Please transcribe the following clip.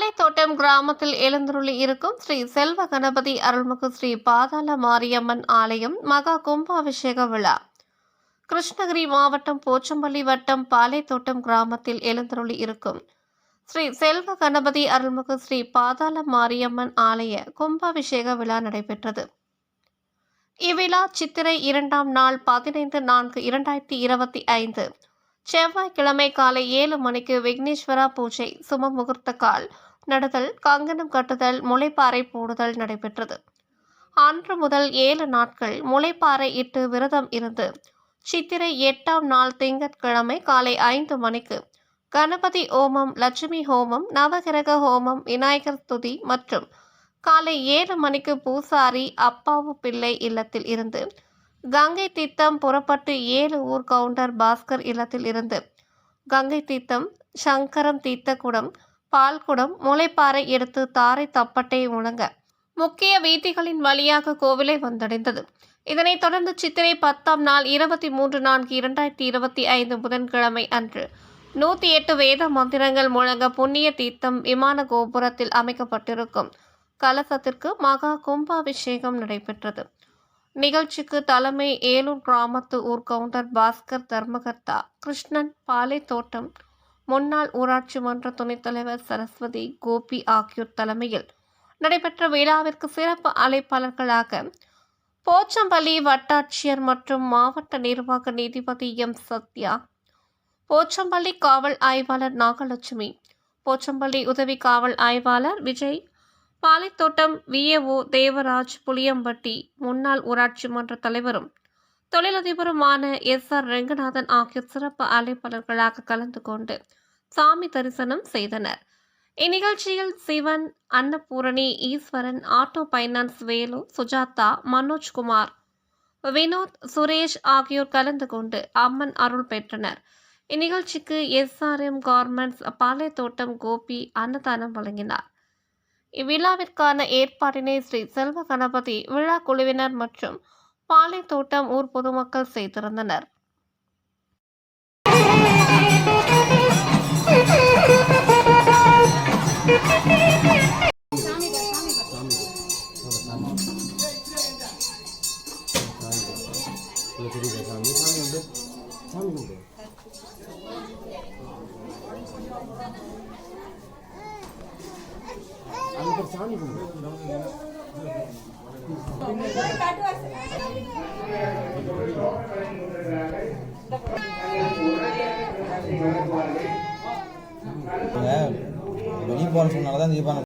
பாலைத்தோட்டம் கிராமத்தில் எழுந்துருளி இருக்கும் ஸ்ரீ செல்வ கணபதி அருள்மிகு ஸ்ரீ பாதாள மாரியம்மன் ஆலயம் மகா கும்பாபிஷேக விழா. கிருஷ்ணகிரி மாவட்டம் போச்சம்பள்ளி வட்டம் பாலைத்தோட்டம் கிராமத்தில் எழுந்துருளி இருக்கும் ஸ்ரீ செல்வ கணபதி அருள்மிகு ஸ்ரீ பாதாள மாரியம்மன் ஆலய கும்பாபிஷேக விழா நடைபெற்றது. இவ்விழா சித்திரை இரண்டாம் நாள் பதினைந்து நான்கு இரண்டாயிரத்தி இருபத்தி ஐந்து. செவ்வாய்க்கிழமை காலை ஏழு மணிக்கு விக்னேஸ்வரா பூஜை சும முகூர்த்த கால். நடுதல் கங்கணம் கட்டுதல் முளைப்பாறை போடுதல் நடைபெற்றது. அன்று முதல் ஏழு நாட்கள் முளைப்பாறை இட்டு விரதம் இருந்து சித்திரை எட்டாம் நாள் திங்கட்கிழமை காலை ஐந்து மணிக்கு கணபதி ஹோமம் லட்சுமி ஹோமம் நவகிரக ஹோமம் விநாயகர் துதி மற்றும் காலை ஏழு மணிக்கு பூசாரி அப்பாவு பிள்ளை இல்லத்தில் இருந்து கங்கை தீர்த்தம் புறப்பட்டு ஏழு ஊர் கவுண்டர் பாஸ்கர் இல்லத்தில் இருந்து கங்கை தீர்த்தம் சங்கரம் தீர்த்தக்குடம் பால்குடம் முளைப்பாறை எடுத்து தாரை தப்பட்டை உணங்க முக்கிய வீதிகளின் வழியாக கோவிலை வந்தடைந்தது. இதனைத் தொடர்ந்து சித்திரை பத்தாம் நாள் இருபத்தி மூன்று நான்கு இரண்டாயிரத்தி இருபத்தி ஐந்து புதன்கிழமை அன்று நூற்றி எட்டு வேத மந்திரங்கள் முழங்க புண்ணிய தீர்த்தம் விமான கோபுரத்தில் அமைக்கப்பட்டிருக்கும் கலசத்திற்கு மகா கும்பாபிஷேகம் நடைபெற்றது. நிகழ்ச்சிக்கு தலைமை ஏலூர் கிராமத்து ஊர் கவுண்டர் பாஸ்கர் தர்மகர்த்தா கிருஷ்ணன் பாலைத்தோட்டம் முன்னாள் ஊராட்சி மன்ற துணைத் தலைவர் சரஸ்வதி கோபி ஆகியோர் தலைமையில் நடைபெற்ற விழாவிற்கு சிறப்பு அழைப்பாளர்களாக போச்சம்பள்ளி வட்டாட்சியர் மற்றும் மாவட்ட நிர்வாக நீதிபதி எம். சத்யா போச்சம்பள்ளி காவல் ஆய்வாளர் நாகலட்சுமி போச்சம்பள்ளி உதவி காவல் ஆய்வாளர் விஜய் பாலைத்தோட்டம் விஏஓ தேவராஜ் புளியம்பட்டி முன்னாள் ஊராட்சி மன்ற தலைவரும் தொழிலதிபருமான எஸ். ஆர். ரெங்கநாதன் ஆகியோர் சிறப்பு அழைப்பாளர்களாக கலந்து கொண்டு சாமி தரிசனம் செய்தனர். இந்நிகழ்ச்சியில் சிவன் அன்னபூரணி ஈஸ்வரன் ஆட்டோ பைனான்ஸ் வேலு சுஜாதா மனோஜ்குமார் வினோத் சுரேஷ் ஆகியோர் கலந்து கொண்டு அம்மன் அருள் பெற்றனர். இந்நிகழ்ச்சிக்கு எஸ்ஆர்எம் கார்மெண்ட்ஸ் பாலைத்தோட்டம் கோபி அன்னதானம் வழங்கினார். இவ்விழாவிற்கான ஏற்பாட்டினை ஸ்ரீ செல்வ கணபதி விழா குழுவினர் மற்றும் பாலைத்தோட்டம் ஊர் பொதுமக்கள் செய்திருந்தனர். சாமி சாமி உண்டு சாமி உண்டு அதுக்கு சாமி கும்பிடு வெளியே போகிற சொன்னால தான் தீபாவளி